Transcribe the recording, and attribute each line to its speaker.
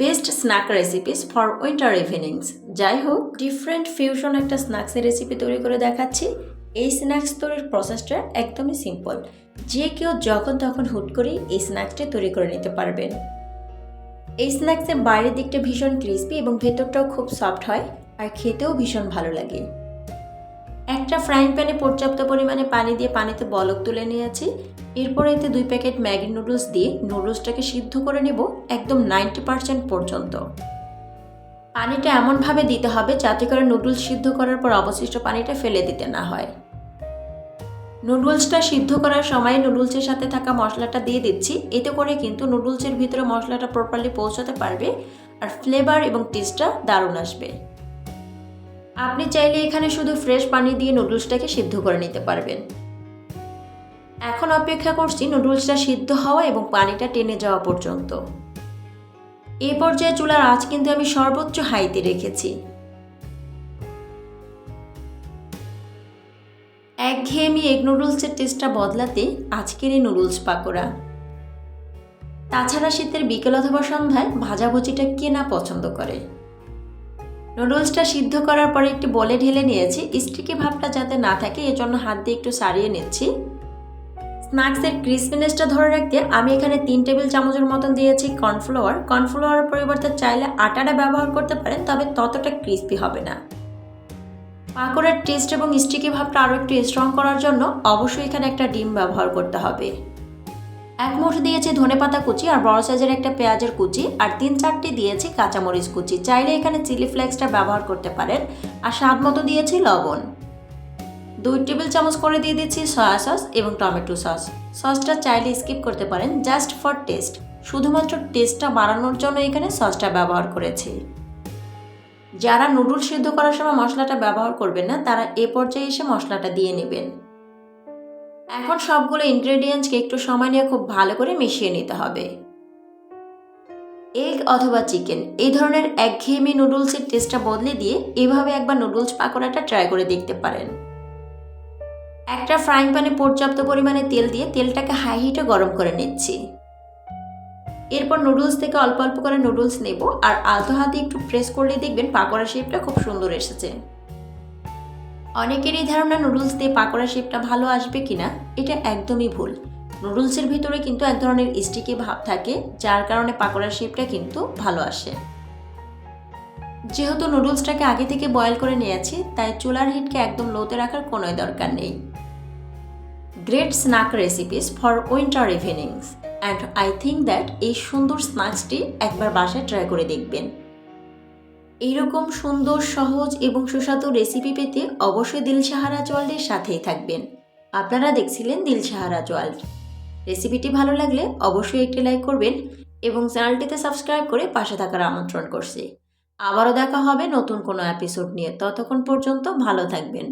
Speaker 1: Best snack recipes for winter evenings যাই হোক different fusion একটা স্ন্যাক্সের রেসিপি তৈরি করে দেখাচ্ছি। এই স্ন্যাক্স তৈরির প্রসেসটা একদমই সিম্পল যে কেউ যখন তখন হুট করে এই স্ন্যাক্সটি তৈরি করে নিতে পারবেন। এই স্ন্যাক্সের বাইরের দিকটা ভীষণ ক্রিস্পি এবং ভেতরটাও খুব সফট হয়, আর খেতেও ভীষণ ভালো লাগে। একটা ফ্রাইং প্যানে পর্যাপ্ত পরিমাণে পানি দিয়ে পানিতে বলক তুলে নিয়েছি। এরপর এতে দুই প্যাকেট ম্যাগি নুডলস দিয়ে নুডলসটাকে সিদ্ধ করে নেব একদম নাইনটি পার্সেন্ট পর্যন্ত। পানিটা এমনভাবে দিতে হবে যাতে করে নুডলস সিদ্ধ করার পর অবশিষ্ট পানিটা ফেলে দিতে না হয়। নুডলসটা সিদ্ধ করার সময় নুডলসের সাথে থাকা মশলাটা দিয়ে দিচ্ছি। এতে করে কিন্তু নুডলসের ভিতরে মশলাটা প্রপারলি পৌঁছাতে পারবে আর ফ্লেভার এবং টেস্টটা দারুণ আসবে। আপনি চাইলে এখানে শুধু ফ্রেশ পানি দিয়ে নুডলসটাকে সিদ্ধ করে নিতে পারবেন। এখন অপেক্ষা করছি নুডলসটা সিদ্ধ হওয়া এবং পানিটা টেনে যাওয়া পর্যন্ত। এ পর্যায়ে চুলার আঁচ কিন্তু আমি সর্বোচ্চ হাইতে রেখেছি। একঘেয়েমি এগ নুডলসের টেস্টটা বদলাতে আজকের এই নুডলস পাকোড়া। তাছাড়া শীতের বিকেল অথবা সন্ধ্যায় ভাজাভুজিটা কে না পছন্দ করে? নুডলসটা সিদ্ধ করার পরে একটি বলে ঢেলে নিয়েছি। স্টিকি ভাবটা যাতে না থাকে, এজন্য হাত দিয়ে একটু সারিয়ে নিচ্ছি। স্ন্যাক্সের ক্রিসপিনেসটা ধরে রাখতে আমি এখানে তিন টেবিল চামচের মতন দিয়েছি কর্নফ্লাওয়ার। কর্নফ্লাওয়ারের পরিবর্তে চাইলে আটাটা ব্যবহার করতে পারেন, তবে ততটা ক্রিস্পি হবে না। পাকোড়ার টেস্ট এবং স্টিকি ভাবটা আরও একটু স্ট্রং করার জন্য অবশ্যই এখানে একটা ডিম ব্যবহার করতে হবে। এক মুঠো দিয়েছি ধনে পাতা কুচি আর বড় সাইজের একটা পেঁয়াজের কুচি আর তিন চারটি দিয়েছি কাঁচামরিচ কুচি। চাইলে এখানে চিলি ফ্লেক্সটা ব্যবহার করতে পারেন। আর স্বাদ মতো দিয়েছি লবণ। দুই টেবিল চামচ করে দিয়ে দিচ্ছি সয়া সস এবং টমেটো সস। সসটা চাইলে স্কিপ করতে পারেন, জাস্ট ফর টেস্ট। শুধুমাত্র টেস্টটা বাড়ানোর জন্য এখানে সসটা ব্যবহার করেছি। যারা নুডল সিদ্ধ করার সময় মশলাটা ব্যবহার করবেন না, তারা এ পর্যায়ে এসে মশলাটা দিয়ে নেবেন। এখন সবগুলো ইনগ্রেডিয়েন্টসকে একটু সময় নিয়ে খুব ভালো করে মিশিয়ে নিতে হবে। এগ অথবা চিকেন এই ধরনের একঘেয়েমি নুডলসের টেস্টটা বদলে দিয়ে এভাবে একবার নুডলস পাকোড়াটা ট্রাই করে দেখতে পারেন। একটা ফ্রাইং প্যানে পর্যাপ্ত পরিমাণে তেল দিয়ে তেলটাকে হাই হিটে গরম করে নিচ্ছি। এরপর নুডলস থেকে অল্প অল্প করে নুডলস নেব, আর আলতো হাতে একটু প্রেস করলে দেখবেন পাকোড়া শেপটা খুব সুন্দর এসেছে। অনেকেরই ধারণা নুডলস দিয়ে পাকোড়া শেপটা ভালো আসবে কিনা, এটা একদমই ভুল। নুডলসের ভিতরে কিন্তু এক ধরনের স্টিকি ভাব থাকে, যার কারণে পাকোড়ার শেপটা কিন্তু ভালো আসে। যেহেতু নুডলসটাকে আগে থেকে বয়েল করে নিয়েছি, তাই চুলার হিটকে একদম লোতে রাখার কোনোই দরকার নেই। Great snack recipes for winter evenings, and I think that এই সুন্দর স্ন্যাক্সটি একবার বাসায় ট্রাই করে দেখবেন। এইরকম সুন্দর, সহজ এবং সুস্বাদু রেসিপি পেতে অবশ্যই দিলসাহারা সাহারা ওয়ার্ল্ডের সাথেই থাকবেন। আপনারা দেখছিলেন দিল সাহারা ওয়ার্ল্ড রেসিপিটি ভালো লাগলে অবশ্যই একটি লাইক করবেন এবং চ্যানেলটিতে সাবস্ক্রাইব করে পাশে থাকার আমন্ত্রণ করছি। আবারও দেখা হবে নতুন কোনো এপিসোড নিয়ে। ততক্ষণ পর্যন্ত ভালো থাকবেন।